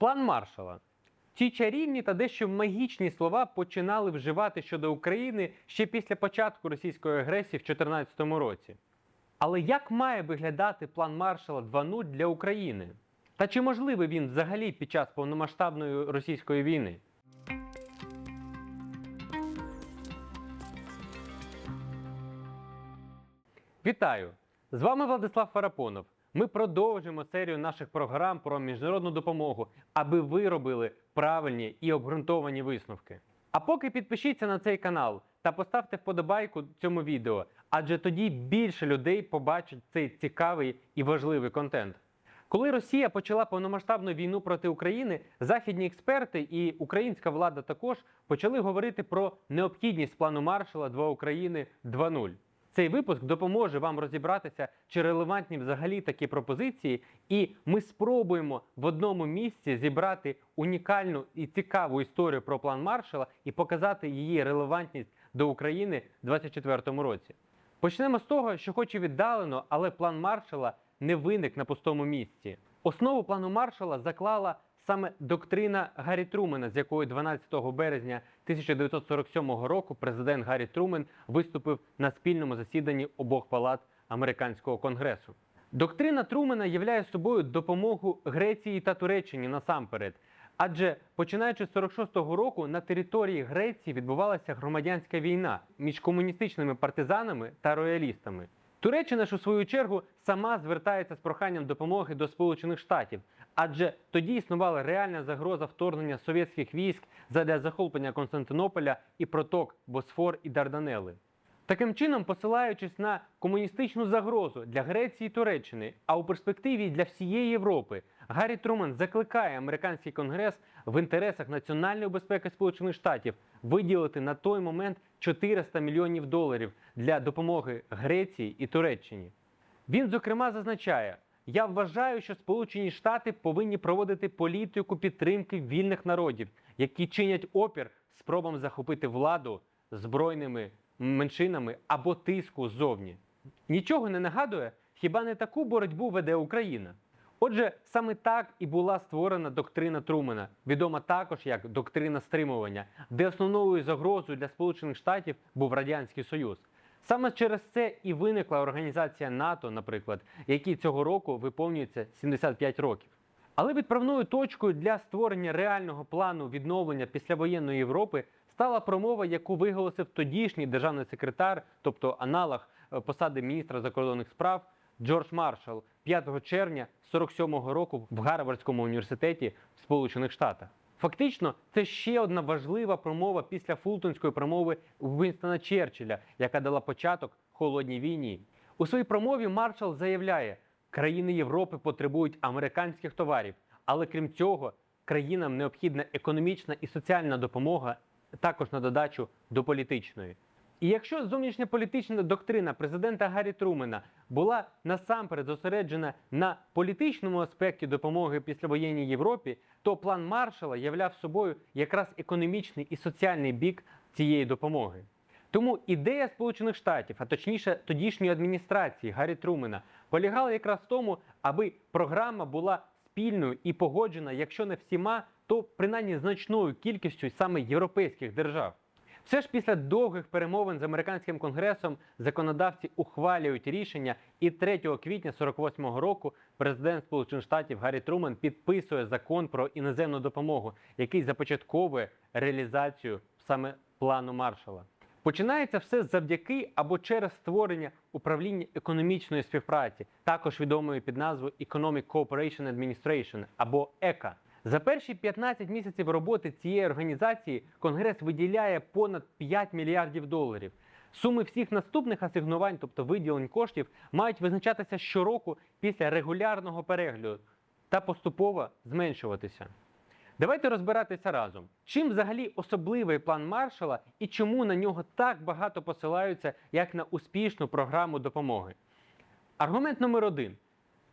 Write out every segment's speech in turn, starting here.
План маршала. Ці чарівні та дещо магічні слова починали вживати щодо України ще після початку російської агресії в 2014 році. Але як має виглядати план маршала 2.0 для України? Та чи можливий він взагалі під час повномасштабної російської війни? Вітаю! З вами Владислав Фарапонов. Ми продовжуємо серію наших програм про міжнародну допомогу, аби ви робили правильні і обґрунтовані висновки. А поки підпишіться на цей канал та поставте вподобайку цьому відео, адже тоді більше людей побачать цей цікавий і важливий контент. Коли Росія почала повномасштабну війну проти України, західні експерти і українська влада також почали говорити про необхідність плану маршала 2 України 2.0. Цей випуск допоможе вам розібратися, чи релевантні взагалі такі пропозиції, і ми спробуємо в одному місці зібрати унікальну і цікаву історію про план маршала і показати її релевантність до України в 2024 році. Почнемо з того, що хоч і віддалено, але план маршала не виник на пустому місці. Основу плану маршала заклала саме доктрина Гаррі Трумена, з якою 12 березня 1947 року президент Гаррі Трумен виступив на спільному засіданні обох палат американського конгресу. Доктрина Трумена являє собою допомогу Греції та Туреччині насамперед. Адже починаючи з 46-го року на території Греції відбувалася громадянська війна між комуністичними партизанами та роялістами. Туреччина ж у свою чергу сама звертається з проханням допомоги до Сполучених Штатів, адже тоді існувала реальна загроза вторгнення совєтських військ задля захоплення Константинополя і проток Босфор і Дарданели. Таким чином, посилаючись на комуністичну загрозу для Греції і Туреччини, а у перспективі для всієї Європи, Гаррі Труман закликає американський конгрес в інтересах національної безпеки Сполучених Штатів виділити на той момент 400 мільйонів доларів для допомоги Греції і Туреччині. Він, зокрема, зазначає: я вважаю, що Сполучені Штати повинні проводити політику підтримки вільних народів, які чинять опір спробам захопити владу збройними меншинами або тиску ззовні. Нічого не нагадує, хіба не таку боротьбу веде Україна? Отже, саме так і була створена доктрина Трумена, відома також як доктрина стримування, де основною загрозою для Сполучених Штатів був Радянський Союз. Саме через це і виникла організація НАТО, наприклад, якій цього року виповнюється 75 років. Але відправною точкою для створення реального плану відновлення післявоєнної Європи стала промова, яку виголосив тодішній державний секретар, тобто аналог е, посади міністра закордонних справ Джордж Маршалл 5 червня 47-го року в Гарвардському університеті в Сполучених Штатах. Фактично, це ще одна важлива промова після Фултонської промови Вінстона Черчилля, яка дала початок холодній війні. У своїй промові Маршал заявляє, країни Європи потребують американських товарів, але крім цього, країнам необхідна економічна і соціальна допомога, також на додачу до політичної. І якщо зовнішньополітична доктрина президента Гаррі Трумена була насамперед зосереджена на політичному аспекті допомоги післявоєнній Європі, то план Маршала являв собою якраз економічний і соціальний бік цієї допомоги. Тому ідея Сполучених Штатів, а точніше тодішньої адміністрації Гаррі Трумена, полягала якраз в тому, аби програма була спільною і погоджена, якщо не всіма, то принаймні значною кількістю саме європейських держав. Все ж після довгих перемовин з американським конгресом законодавці ухвалюють рішення, і 3 квітня 48-го року президент Сполучених Штатів Гаррі Трумен підписує закон про іноземну допомогу, який започатковує реалізацію саме плану Маршала. Починається все завдяки або через створення управління економічної співпраці, також відомої під назвою Economic Cooperation Administration або ЕКА. За перші 15 місяців роботи цієї організації Конгрес виділяє понад 5 мільярдів доларів. Суми всіх наступних асигнувань, тобто виділень коштів, мають визначатися щороку після регулярного перегляду та поступово зменшуватися. Давайте розбиратися разом. Чим взагалі особливий план Маршала і чому на нього так багато посилаються як на успішну програму допомоги? Аргумент номер один.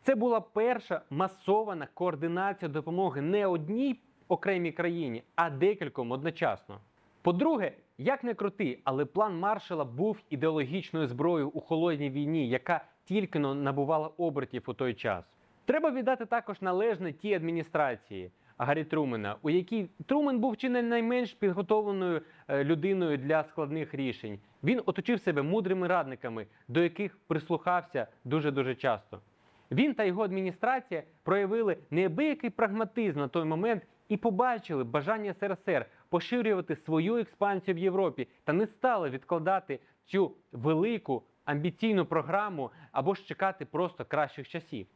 Це була перша масована координація допомоги не одній окремій країні, а декільком одночасно. По-друге, як не крути, але план Маршала був ідеологічною зброєю у холодній війні, яка тільки набувала обертів у той час. Треба віддати також належне тій адміністрації. Гаррі Трумена, у якій Трумен був чи не найменш підготовленою е, людиною для складних рішень. Він оточив себе мудрими радниками, до яких прислухався дуже дуже часто. Він та його адміністрація проявили неабиякий прагматизм на той момент і побачили бажання СРСР поширювати свою експансію в Європі та не стали відкладати цю велику амбіційну програму або ж чекати просто кращих часів.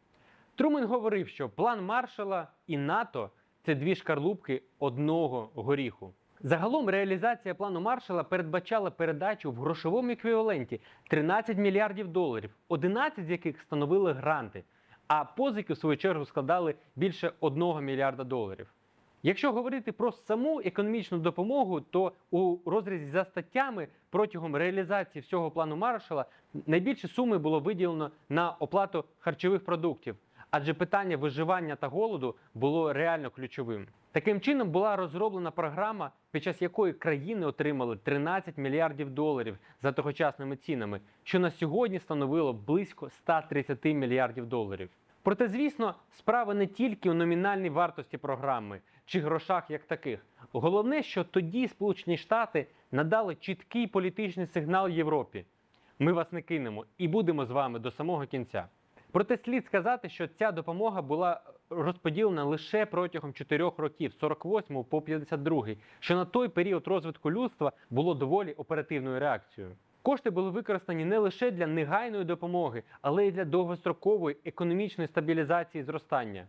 Трумен говорив, що план Маршала і НАТО це дві шкарлупки одного горіху. Загалом реалізація плану Маршала передбачала передачу в грошовому еквіваленті 13 мільярдів доларів, 11 з яких становили гранти, а позики в свою чергу складали більше 1 мільярда доларів. Якщо говорити про саму економічну допомогу, то у розрізі за статтями протягом реалізації всього плану Маршала найбільше суми було виділено на оплату харчових продуктів, адже питання виживання та голоду було реально ключовим. Таким чином була розроблена програма, під час якої країни отримали 13 мільярдів доларів за тогочасними цінами, що на сьогодні становило близько 130 мільярдів доларів. Проте, звісно, справа не тільки у номінальній вартості програми чи грошах як таких. Головне, що тоді Сполучені Штати надали чіткий політичний сигнал Європі: ми вас не кинемо і будемо з вами до самого кінця. Проте слід сказати, що ця допомога була розподілена лише протягом 4 років, з 48 по 52, що на той період розвитку людства було доволі оперативною реакцією. Кошти були використані не лише для негайної допомоги, але й для довгострокової економічної стабілізації зростання.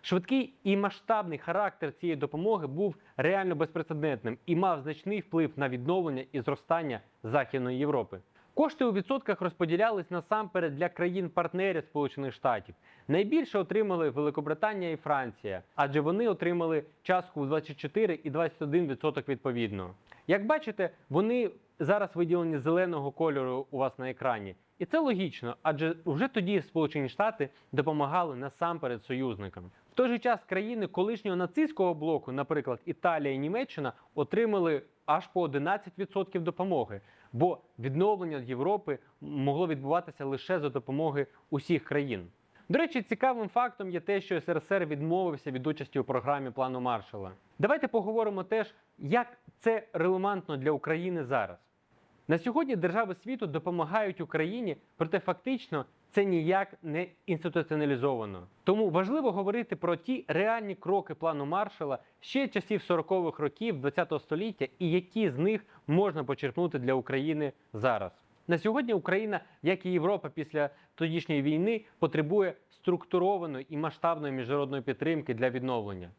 Швидкий і масштабний характер цієї допомоги був реально безпрецедентним і мав значний вплив на відновлення і зростання Західної Європи. Кошти у відсотках розподілялись насамперед для країн-партнерів Сполучених Штатів. Найбільше отримали Великобританія і Франція, адже вони отримали частку в 24 і 21% відсоток відповідно. Як бачите, вони зараз виділені зеленого кольору у вас на екрані. І це логічно, адже вже тоді Сполучені Штати допомагали насамперед союзникам. В той же час країни колишнього нацистського блоку, наприклад, Італія і Німеччина, отримали аж по 11% допомоги, бо відновлення Європи могло відбуватися лише за допомоги усіх країн. До речі, цікавим фактом є те, що СРСР відмовився від участі у програмі плану Маршала. Давайте поговоримо теж, як це релевантно для України зараз. На сьогодні держави світу допомагають Україні, проте фактично це ніяк не інституціоналізовано. Тому важливо говорити про ті реальні кроки плану Маршала ще часів 40-х років ХХ століття і які з них можна почерпнути для України зараз. На сьогодні Україна, як і Європа після тодішньої війни, потребує структурованої і масштабної міжнародної підтримки для відновлення.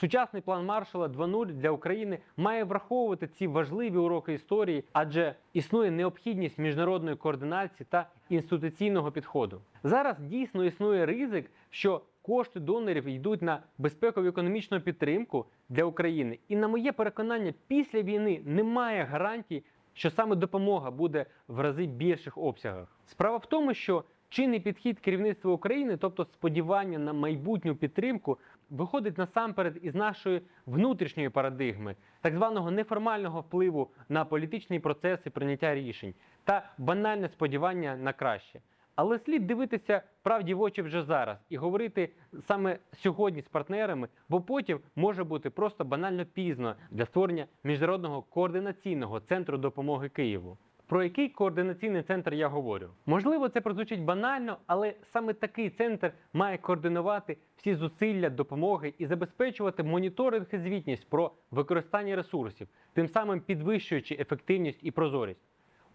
Сучасний план Маршала 2.0 для України має враховувати ці важливі уроки історії, адже існує необхідність міжнародної координації та інституційного підходу. Зараз дійсно існує ризик, що кошти донорів йдуть на безпекову економічну підтримку для України. І на моє переконання, після війни немає гарантій, що саме допомога буде в рази більших обсягах. Справа в тому, що чинний підхід керівництва України, тобто сподівання на майбутню підтримку, виходить насамперед із нашої внутрішньої парадигми, так званого неформального впливу на політичні процеси прийняття рішень та банальне сподівання на краще. Але слід дивитися правді в очі вже зараз і говорити саме сьогодні з партнерами, бо потім може бути просто банально пізно для створення міжнародного координаційного центру допомоги Києву. Про який координаційний центр я говорю? Можливо, це прозвучить банально, але саме такий центр має координувати всі зусилля допомоги і забезпечувати моніторинг і звітність про використання ресурсів, тим самим підвищуючи ефективність і прозорість.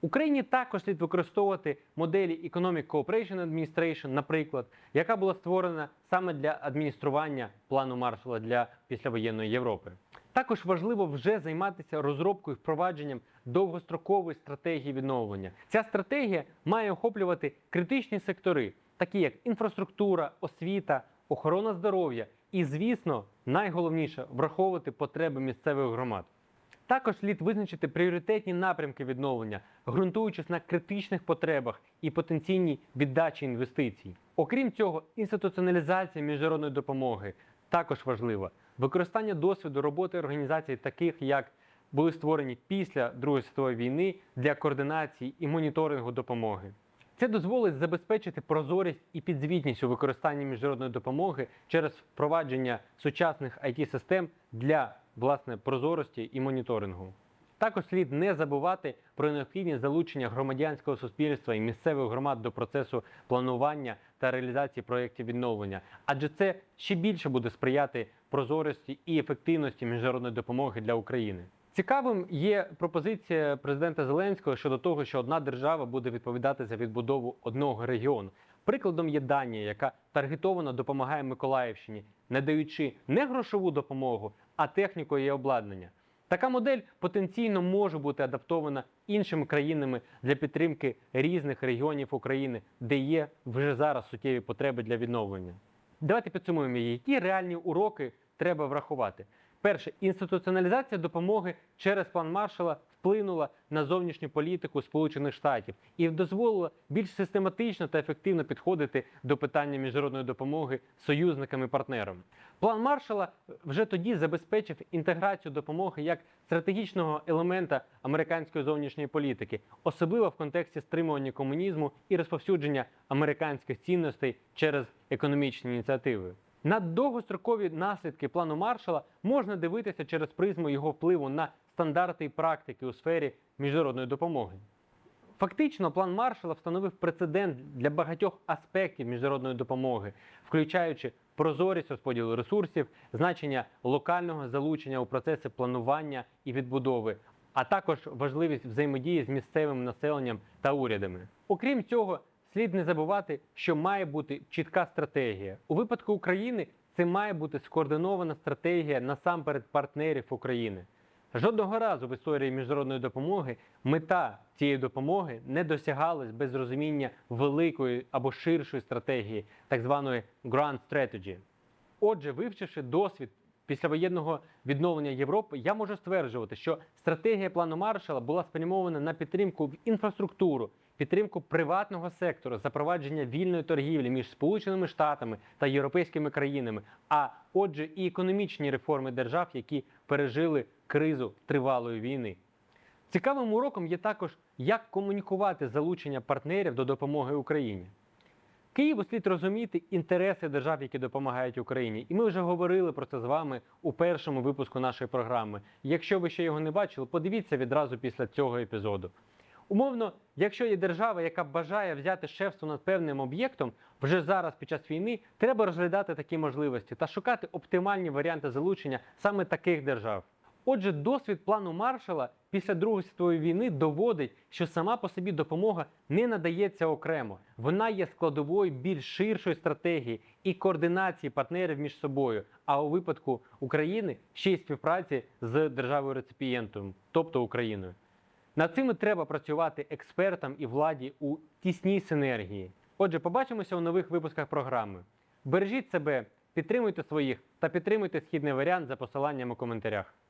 Україні також слід використовувати моделі Economic Cooperation Administration, наприклад, яка була створена саме для адміністрування плану Маршала для післявоєнної Європи. Також важливо вже займатися розробкою і впровадженням довгострокової стратегії відновлення. Ця стратегія має охоплювати критичні сектори, такі як інфраструктура, освіта, охорона здоров'я і, звісно, найголовніше враховувати потреби місцевих громад. Також слід визначити пріоритетні напрямки відновлення, ґрунтуючись на критичних потребах і потенційній віддачі інвестицій. Окрім цього, інституціоналізація міжнародної допомоги також важлива. Використання досвіду роботи організацій, таких як були створені після Другої світової війни для координації і моніторингу допомоги. Це дозволить забезпечити прозорість і підзвітність у використанні міжнародної допомоги через впровадження сучасних it систем для власне прозорості і моніторингу. Також слід не забувати про необхідність залучення громадянського суспільства і місцевих громад до процесу планування та реалізації проєктів відновлення, адже це ще більше буде сприяти прозорості і ефективності міжнародної допомоги для України. Цікавим є пропозиція президента Зеленського щодо того, що одна держава буде відповідати за відбудову одного регіону. Прикладом є Данія, яка таргетовано допомагає Миколаївщині, не даючи не грошову допомогу, а техніку і обладнання. Така модель потенційно може бути адаптована іншими країнами для підтримки різних регіонів України, де є вже зараз суттєві потреби для відновлення. Давайте підсумуємо, її, які реальні уроки треба врахувати. Перше, інституціоналізація допомоги через план Маршала вплинула на зовнішню політику Сполучених Штатів і дозволила більш систематично та ефективно підходити до питання міжнародної допомоги союзникам і партнерам. План Маршала вже тоді забезпечив інтеграцію допомоги як стратегічного елемента американської зовнішньої політики, особливо в контексті стримування комунізму і розповсюдження американських цінностей через економічні ініціативи. На довгострокові наслідки плану Маршала можна дивитися через призму його впливу на стандарти і практики у сфері міжнародної допомоги. Фактично, план Маршала встановив прецедент для багатьох аспектів міжнародної допомоги, включаючи прозорість розподілу ресурсів, значення локального залучення у процеси планування і відбудови, а також важливість взаємодії з місцевим населенням та урядами. Окрім цього, слід не забувати, що має бути чітка стратегія. У випадку України це має бути скоординована стратегія насамперед партнерів України. Жодного разу в історії міжнародної допомоги мета цієї допомоги не досягалась без розуміння великої або ширшої стратегії, так званої Grand Strategy. Отже, вивчивши досвід післявоєнного відновлення Європи, я можу стверджувати, що стратегія плану Маршала була спрямована на підтримку в інфраструктуру, підтримку приватного сектору, запровадження вільної торгівлі між Сполученими Штатами та європейськими країнами, а отже, і економічні реформи держав, які пережили кризу тривалої війни. Цікавим уроком є також, як комунікувати залучення партнерів до допомоги Україні. Києву слід розуміти інтереси держав, які допомагають Україні. І ми вже говорили про це з вами у першому випуску нашої програми. Якщо ви ще його не бачили, подивіться відразу після цього епізоду. Умовно, якщо є держава, яка бажає взяти шефство над певним об'єктом, вже зараз під час війни треба розглядати такі можливості та шукати оптимальні варіанти залучення саме таких держав. Отже, досвід плану Маршала після Другої світової війни доводить, що сама по собі допомога не надається окремо. Вона є складовою більш ширшої стратегії і координації партнерів між собою. А у випадку України ще й співпраці з державою реципієнтом, тобто Україною. Над цим треба працювати експертам і владі у тісній синергії. Отже, побачимося у нових випусках програми. Бережіть себе, підтримуйте своїх та підтримуйте східний варіант за посиланням у коментарях.